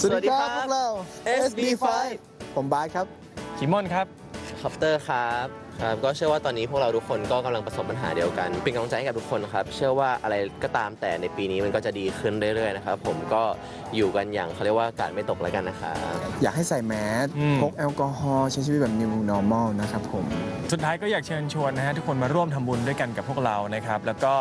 สวัสดีครับพวกเรา SB5 ผมบาสครับคิมอนครับคอปเตอร์ครับ ครับก็เชื่อว่าตอนนี้พวกเราทุกคนก็กำลังประสบปัญหาเดียวกัน เป็นกำลังใจให้กับทุกคนครับ เชื่อว่าอะไรก็ตามแต่ในปีนี้มันก็จะดีขึ้นเรื่อยๆนะครับผมก็อยู่กันอย่างเขาเรียกว่าการไม่ตกแล้วกันนะครับ อยากให้ใส่แมสอืม พกแอลกอฮอล์ใช้ชีวิตแบบ new normal นะครับผม สุดท้ายก็อยากเชิญชวนนะฮะทุกคนมาร่วมทำบุญด้วยกันกับพวกเรานะครับ แล้วก็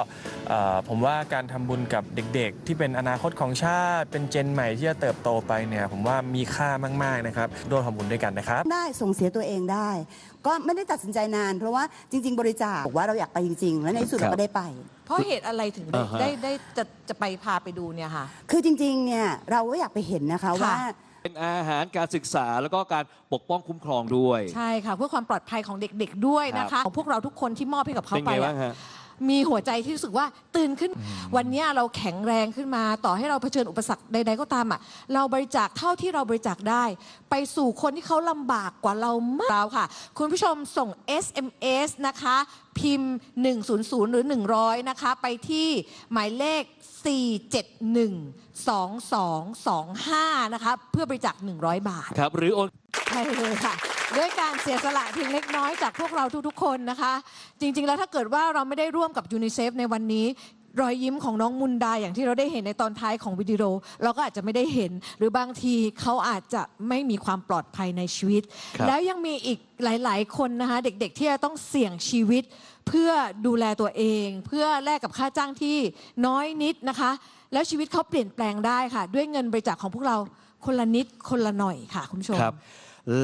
เอ่อผมว่าการทำบุญกับเด็กๆ ที่เป็นอนาคตของชาติ เป็นเจนใหม่ที่จะเติบโตไปเนี่ยผมว่ามีค่ามากๆนะครับร่วมทำบุญด้วยกันนะครับ ได้ส่งเสียตัวเองได้ ก็ไม่ได้ตัดสินใจนาน เพราะว่าจริง ๆ บริจาคบอกว่าเราอยากไปจริง ๆ แล้วในที่สุดครับเราก็ได้ไป เพราะเหตุอะไรถึงได้อ่าฮะ ได้ได้จะจะไปพาไปดูเนี่ยค่ะ คือจริง ๆ เนี่ยเราก็อยากไปเห็นนะคะค่ะว่า เป็นอาหารการศึกษาแล้วก็การปกป้องคุ้มครองด้วย ใช่ค่ะ เพื่อความปลอดภัยของเด็กๆด้วยนะครัคะบของพวกเราทุกคนที่มอบให้กับเขาเป็นไปไงอะบ้างฮะ มีหัวใจที่รู้สึกว่าตื่นขึ้น วันเนี้ยเราแข็งแรงขึ้นมา ต่อให้เราเผชิญอุปสรรคใดๆก็ตามอะเราบริจาคเท่าที่เราบริจาคได้ ไปสู่คนที่เขาลำบากกว่าเรามากเราค่ะ คุณผู้ชมส่ง SMS นะคะ พิมพ์ 100 หรือ 100 นะคะ ไปที่หมายเลข 471 2225 นะคะ เพื่อบริจาค100 บาทครับหรือโอน ใช่เลยค่ะ ด้วยการเสียสละเพียงเล็กน้อยจากพวกเราทุกๆ คนนะคะ จริง ๆ แล้วถ้าเกิดว่าเราไม่ได้ร่วมกับยูนิเซฟในวันนี้ รอยยิ้มของน้องมุนดาอย่างที่เราได้เห็นในตอนท้ายของวิดีโอเราก็อาจจะไม่ได้เห็น หรือบางทีเขาอาจจะไม่มีความปลอดภัยในชีวิต ครับ แล้วยังมีอีกหลาย ๆ คนนะคะ เด็ก ๆ ที่จะต้องเสี่ยงชีวิต เพื่อดูแลตัวเอง เพื่อแลกกับค่าจ้างที่น้อยนิดนะคะ แล้วชีวิตเขาเปลี่ยนแปลงได้ค่ะ ด้วยเงินบริจาคของพวกเราคนละนิดคนละหน่อยค่ะคุณผู้ชม ครับ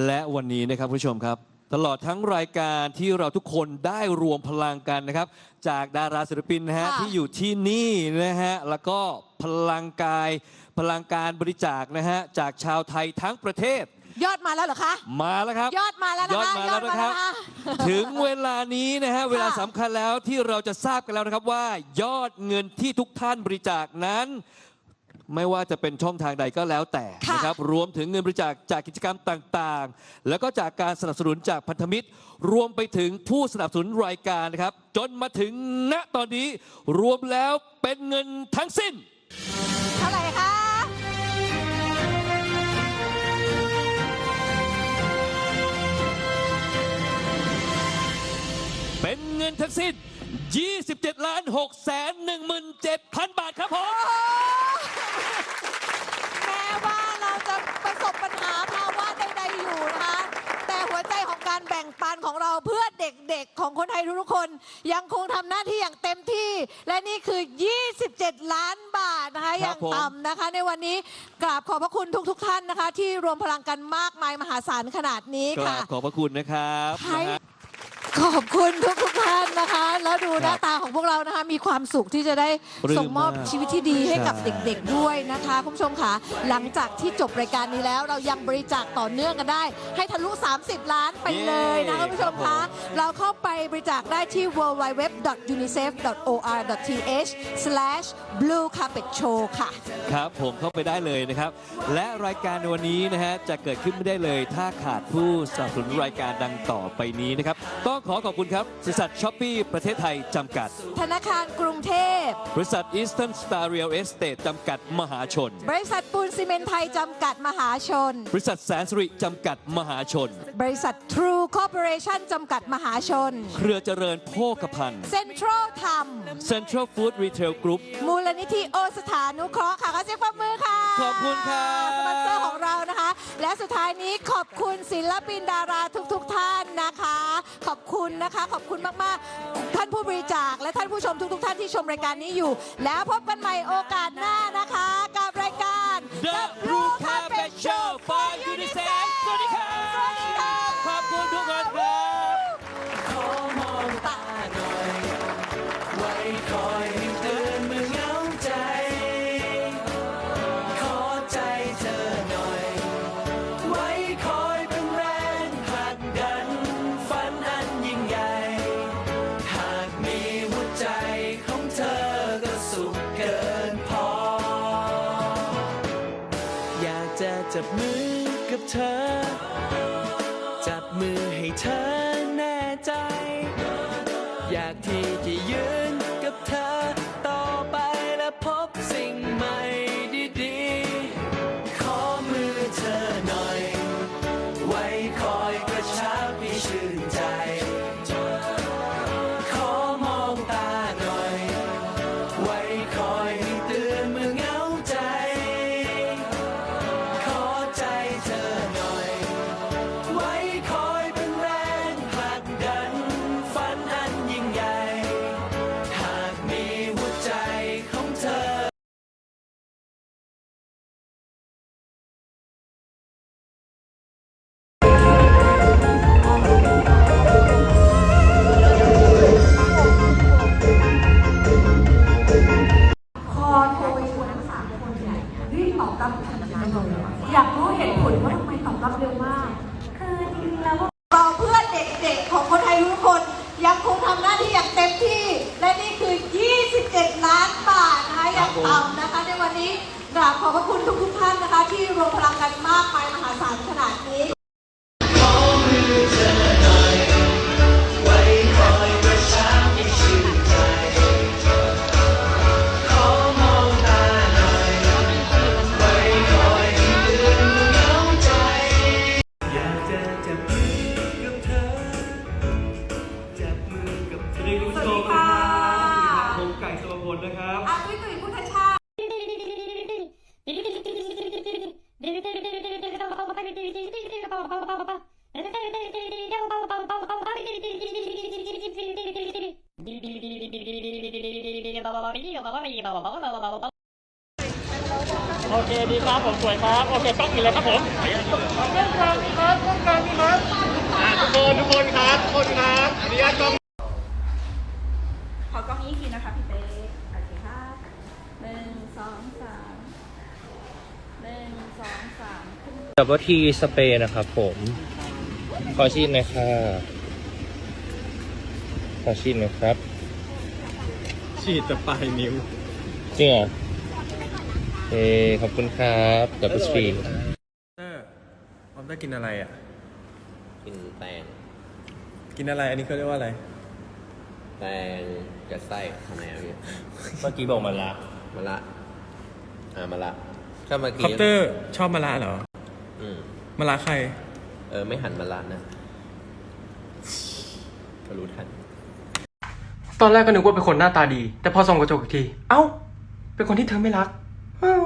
และวันนี้นะครับคุณผู้ชมครับ ตลอดทั้งรายการที่เราทุกคนได้รวมพลังกันนะครับ จากดาราศิลปินนะฮะค่ะที่อยู่ที่นี่นะฮะแล้วก็พลังกาย พลังการบริจาคนะฮะจากชาวไทยทั้งประเทศยอดมาแล้วเหรอคะ มาแล้วครับ ยอดมาแล้วนะคะยอดมาแล้วนะครับยอดมาแล้วนะคะถึงเวลานี้นะฮะ เวลาสำคัญแล้วที่เราจะทราบกันแล้วนะครับว่า ยอดเงินที่ทุกท่านบริจาคนั้น ไม่ว่าจะเป็นช่องทางใดก็แล้วแต่ค่ะนะครับ รวมถึงเงินบริจาคจากกิจกรรมต่างๆ แล้วก็จากการสนับสนุนจากพันธมิตร รวมไปถึงผู้สนับสนุนรายการนะครับ จนมาถึงณตอนนี้รวมแล้วเป็นเงินทั้งสิ้น เท่าไหร่คะเป็นเงินทั้งสิ้น 27 ล้าน6แสน17,000 บาทครับผม แม้ว่าเราจะประสบปัญหาภาวะใดๆอยู่นะคะ แต่หัวใจของการแบ่งปันของ เราเพื่อเด็กๆ ของคนไทยทุกๆคน ยังคงทำหน้าที่อย่างเต็มที่ และนี่คือ 27 ล้านบาทนะคะคอรัย่าบงผมต่ำนะคะ ในวันนี้กราบขอบพระคุณทุก ๆ ท่านนะคะ ที่รวมพลังกันมากมายมหาศาลขนาดนี้กราค่ะบขอบพระคุณนะครับให้นะฮะ ขอบคุณทุกทุกๆท่านนะคะ แล้วดูหน้าตาของพวกเรานะคะ มีความสุขที่จะได้ปลื้มส่งมอบมากชีวิตที่ดีให้กับใช่เด็กๆด้วยนะคะ คุณผู้ชมค่ะ หลังจากที่จบรายการนี้แล้ว เรายังบริจาคต่อเนื่องกันได้ ให้ทะลุ 30 ล้านไปเลยนะคุณผู้ชมคะ เราเข้าไปบริจาคได้ที่ www.unicef.or.th/bluecarpetshow ค่ะ ครับผมเข้าไปได้เลยนะครับ และรายการในวันนี้นะฮะจะเกิดขึ้นไม่ได้เลย ถ้าขาดผู้สนับสนุนรายการดังต่อไปนี้นะครับต้องขอขอบคุณครับบริษัทช้อปปี้ประเทศไทยจำกัด ธนาคารกรุงเทพ บริษัท Eastern Star Real Estate จำกัดมหาชน บริษัทปูนซีเมนต์ไทยจำกัดมหาชน บริษัทแสนสุริจำกัดมหาชน บริษัท True Corporation จำกัดมหาชน เครือเจริญโภคภัณฑ์เซ็นทรัลทำ Central Food Retail Group มูลนิธิโอสถานุเคราะห์ค่ะขอเสียงปรบมือค่ะขอบคุณครับ สปอนเซอร์ และสุดท้ายนี้ขอบคุณศิลปินดาราทุกๆทท่านนะคะ ขอบคุณนะคะ ขอบคุณมากๆ ท่านผู้บริจาคและท่านผู้ชมทุกๆ ท่านที่ชมรายการนี้อยู่ แล้วพบกันใหม่โอกาสหน้านะคะ จับมือกับเธอ จับมือให้เธอแน่ใจ อยากรู้เหตุผลว่าทำไมตอบรับเร็วมาก คือจริงๆแล้วเราเพื่อเด็กๆของคนไทยทุกคนยังคงทำหน้าที่อย่างเต็มที่ และนี่คือ 27 ล้านบาทนะคะอย่างต่ำนะคะในวันนี้กราบขอบพระคุณทุกๆท่านนะคะ ที่รวมพลังกันมาก โอเคดีครับผมสวยครับโอเคต้องมีเลยครับผมกล้องกลางมีครับกล้องกลางมีครับอ่าทุกคนทุกคนครับทุกคนครับอนุญาตกล้องขอกล้องนี้อีกทีนะคะพี่เต้ หนึ่งสองสามขึ้นดับเบิลทีสเปรย์นะครับผมขอชีดหน่อยค่ะขอชีดหน่อยครับ ฉีดแต่ปลายนิ้วจริงเหรอเอขอบคุณครับดับเบิลสปีดเตอร์ออมได้กินอะไรอะ กินแตงกินอะไร อันนี้เขาเรียกว่าอะไร แตงกับไส้ทำไมอะพี่เมื่อกี้บอกมาละมะละอ่ามะละ ก็เมื่อคอกี้ปเตอร์ชอบมะระเหรอ อืมมะระใคร เออ ไม่หันมะละนะก็รู้ทัน ตอนแรกก็นึกว่าเป็นคนหน้าตาดี แต่พอส่องกระจกอีกที เอ้า เป็นคนที่เธอไม่รักอ้าว